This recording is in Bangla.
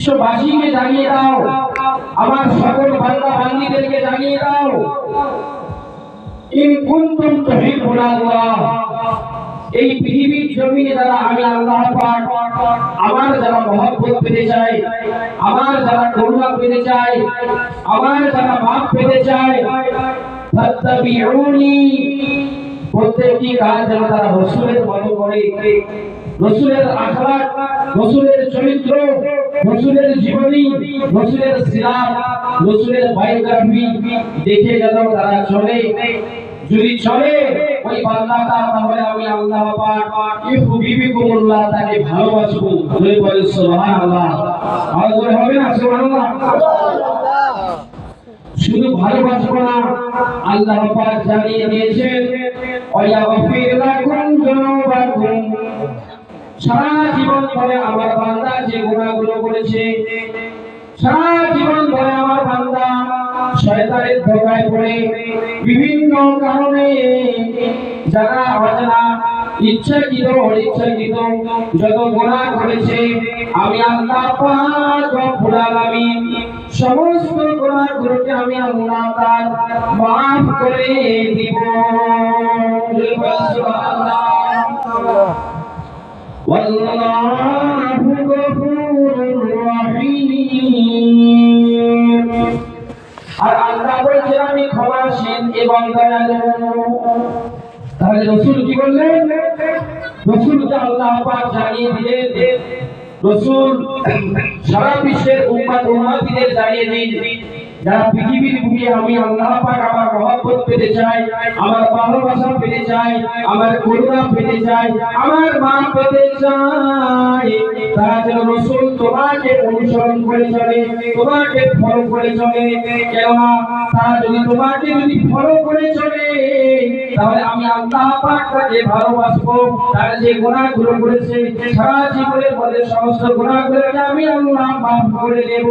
বিশ্ববাসীকে জানিয়ে দাও। আমার সকল বান্দা বান্দীদেরকে জানিয়ে দাও এই পৃথিবীর জমিনে যারা আমি আল্লাহ পাক, আমার যারা মহব্বত পেতে চায়, আমার যারা করুণা পেতে চায়, আমার যারা মাফ পেতে চায়, ফাত্তাবিউনি। প্রত্যেকটি কাজ যেন তারা রসুলের মতো করে রসুলের রসুলের চরিত্র, রসুলের জীবনী, রসুলের রসুলের বায়োগ্রাফি দেখে যেন তারা চলে। যদি চলে, ওই বান্দাটা তাহলে আমি আল্লাহ তাকে ভালোবাসবো। বলে সুবহানাল্লাহ। হবে না, সুবহানাল্লাহ? শুধু ভালোবাসবো না, আল্লাহ জানিয়ে দিয়েছেন যুনুবাকুম। সারা জীবন আমার বান্দা যে করেছে, সারা জীবন আমার বান্দা বিভিন্ন কারণে যারা অজানা ইচ্ছাকৃত অনিচ্ছাকৃত যত গুনাহ করেছে আমি আল্লাহ পাক রব্বুল আলামিন সমস্ত গুনাহগুলোকে আমি আল্লাহ তাআলা maaf করে দিব সুবহানাল্লাহ والله غفور رحيم আর আল্লাহ বলছেন আমি ক্ষমাশীল এবং দয়ালু তাহলে রসুল কি বললেন রসুলকে আল্লাহ পাক জানিয়ে দিলেন। রসুল সারা বিশ্বের উম্মাদ উম্মাতিদের জানিয়ে দিন যারা পৃথিবীর বুকে আমি আল্লাহ পাক আমার মহব্বত পেতে চাই, আমার ভালোবাসা পেতে চাই, আমার করুণা পেতে চাই, আমার মা পেতে চাই। তারা যেন রসুল তোমাকে অনুসরণ করে চলে, তোমাকে ফলো করে চলে। কেননা তারা যদি তোমাকে যদি ফলো করে চলে, তাহলে আমি আল্লাহ পাক ভালোবাসবো। তার যে গুনাহগুলো করেছে, সারা জীবনের মধ্যে সমস্ত গুনাহগুলোকে আমি আল্লাহ মাফ করে দেব।